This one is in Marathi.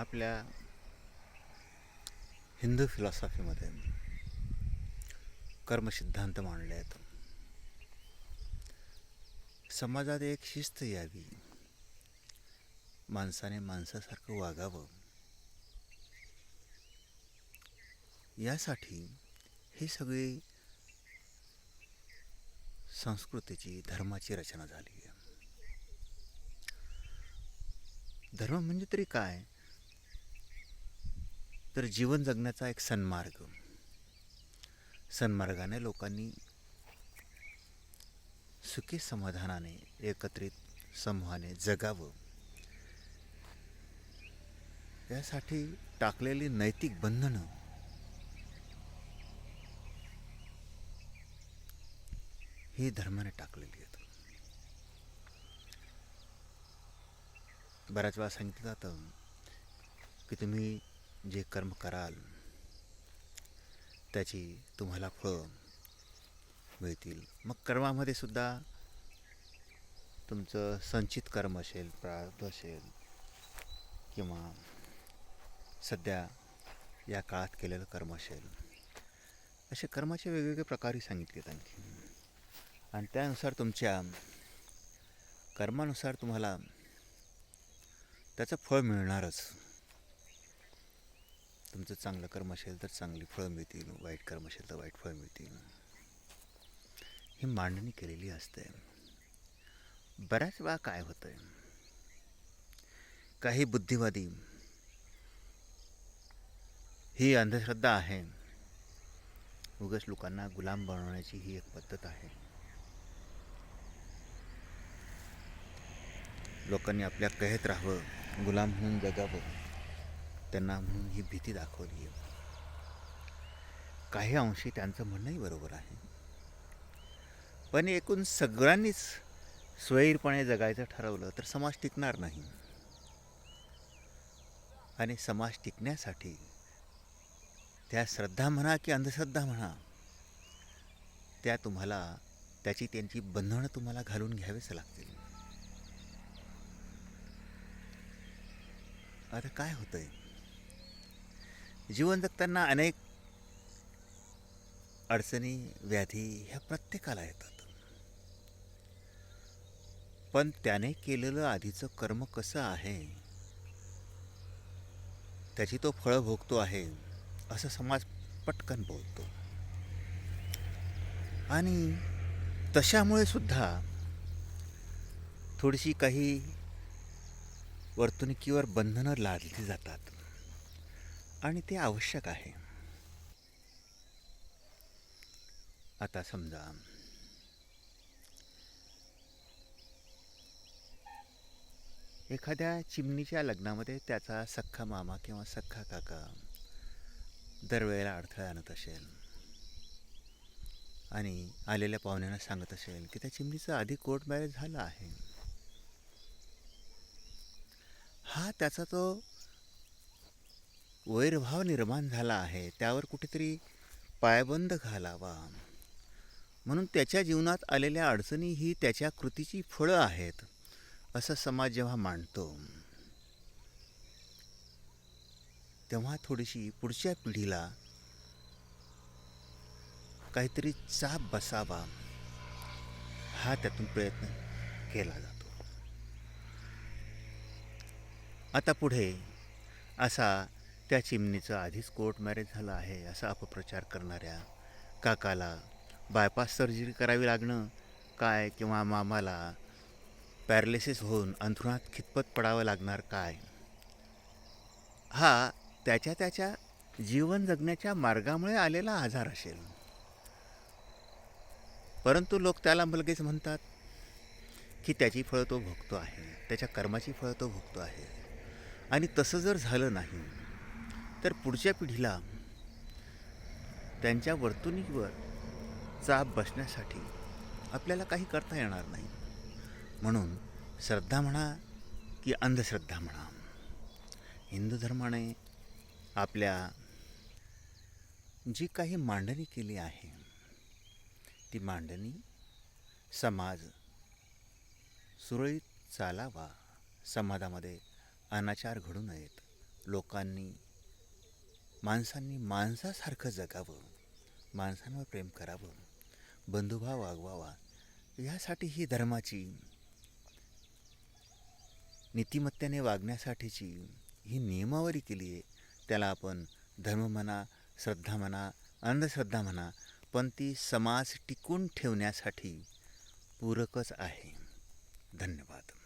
आपल्या हिंदू फिलॉसॉफीमध्ये कर्मसिद्धांत मांडले आहेत. समाजात एक शिस्त यावी. माणसाने माणसासारखं वागावं. यासाठी ही सगळी संस्कृतीची धर्माची रचना झाली आहे. धर्म म्हणजे तरी काय? तर जीवन जगण्याचा एक सन्मार्ग. सन्मार्गाने लोकांनी सुखी समाधानाने एकत्रित समूहाने जगावं. यासाठी टाकलेली नैतिक बंधनं ही धर्माने टाकलेली आहेत. बऱ्याच वेळा सांगितलं जातं की तुम्ही जे कर्म कराल त्याची तुम्हाला फळं मिळतील. मग कर्मामध्ये सुद्धा तुमचं संचित कर्म असेल प्रार्थ असेल किंवा सध्या या काळात केलेलं कर्म असेल असे कर्माचे वेगवेगळे प्रकारही सांगितलेत आणखी. आणि त्यानुसार तुमच्या कर्मानुसार तुम्हाला त्याचं फळ मिळणारच. तुमचं चांगलं कर्म असेल तर चांगली फळं मिळतील वाईट कर्म असेल तर वाईट फळं मिळतील. ही मांडणी केलेली असते. बऱ्याच वेळा काय होतंय? काही बुद्धिवादी ही अंधश्रद्धा आहे. उगाच लोकांना गुलाम बनवण्याची ही एक पद्धत आहे. लोकांनी आपल्या कहेत राहावं गुलाम होऊन जगावं. त्यांना म्हणून ही भीती दाखवली आहे. काही अंशी त्यांचं म्हणणंही बरोबर आहे. पण एकूण सगळ्यांनीच स्वैरपणे जगायचं ठरवलं तर समाज टिकणार नाही. आणि समाज टिकण्यासाठी त्या श्रद्धा म्हणा की अंधश्रद्धा म्हणा त्या तुम्हाला त्याची त्यांची बंधनं तुम्हाला घालून घ्यावेच लागतील. आता काय होतंय? जीवन जगताना अनेक अडचणी व्याधी ह्या प्रत्येकाला येतात. पण त्याने केलेलं आधीचं कर्म कसं आहे? त्याची तो फळं भोगतो आहे असं समाज पटकन बोलतो. आणि तशामुळे सुद्धा थोडीशी काही वर्तणुकीवर बंधनं लादली जातात. आणि ते आवश्यक आहे. आता समजा. एखाद्या चिमणीच्या लग्नामध्ये त्याचा सख्खा मामा किंवा सख्खा काका दरवेळेला अडथळा आणत असेल. आणि आलेल्या पाहुण्यांना सांगत असेल की त्या चिमणीचं आधी कोर्ट मॅरेज झालं आहे. हा त्याचा तो वैरभाव निर्माण झाला आहे त्यावर कुठेतरी पायबंद घालावा. म्हणून त्याच्या जीवनात आलेल्या अडचणी ही त्याच्या कृतीची फळं आहेत असं समाज जेव्हा मांडतो तेव्हा थोडीशी पुढच्या पिढीला काहीतरी चाप बसावा हा त्यातून प्रयत्न केला जातो. आता पुढे असा त्या चिमणीचं आधीच कोर्ट मॅरेज झालं आहे असा अपप्रचार करणाऱ्या काकाला बायपास सर्जरी करावी लागणं काय किंवा मामाला पॅरालिसिस होऊन अंथरुणात खितपत पडावं लागणार काय? हा त्याच्या त्याच्या जीवन जगण्याच्या मार्गामुळे आलेला आजार असेल. परंतु लोक त्याला लगेच म्हणतात की त्याची फळं तो भोगतो आहे त्याच्या कर्माची फळं तो भोगतो आहे. आणि तसं जर झालं नाही तर पुढच्या पिढीला त्यांच्या वर्तणुकीवर चाप बसण्यासाठी आपल्याला काही करता येणार नाही. म्हणून श्रद्धा म्हणा की अंधश्रद्धा म्हणा. हिंदू धर्माने आपल्या जी काही मांडणी केली आहे ती मांडणी समाज सुरळीत चालावा. समाजामध्ये अनाचार घडू नयेत. लोकांनी माणसांनी माणसासारखं जगावं माणसांवर प्रेम करावं बंधुभाव वागवावा यासाठी ही धर्माची नीतिमत्तेने वागण्यासाठीची ही नियमावली केली आहे. त्याला आपण धर्म म्हणा श्रद्धा म्हणा अंधश्रद्धा म्हणा पण ती समाज टिकून ठेवण्यासाठी पूरकच आहे. धन्यवाद.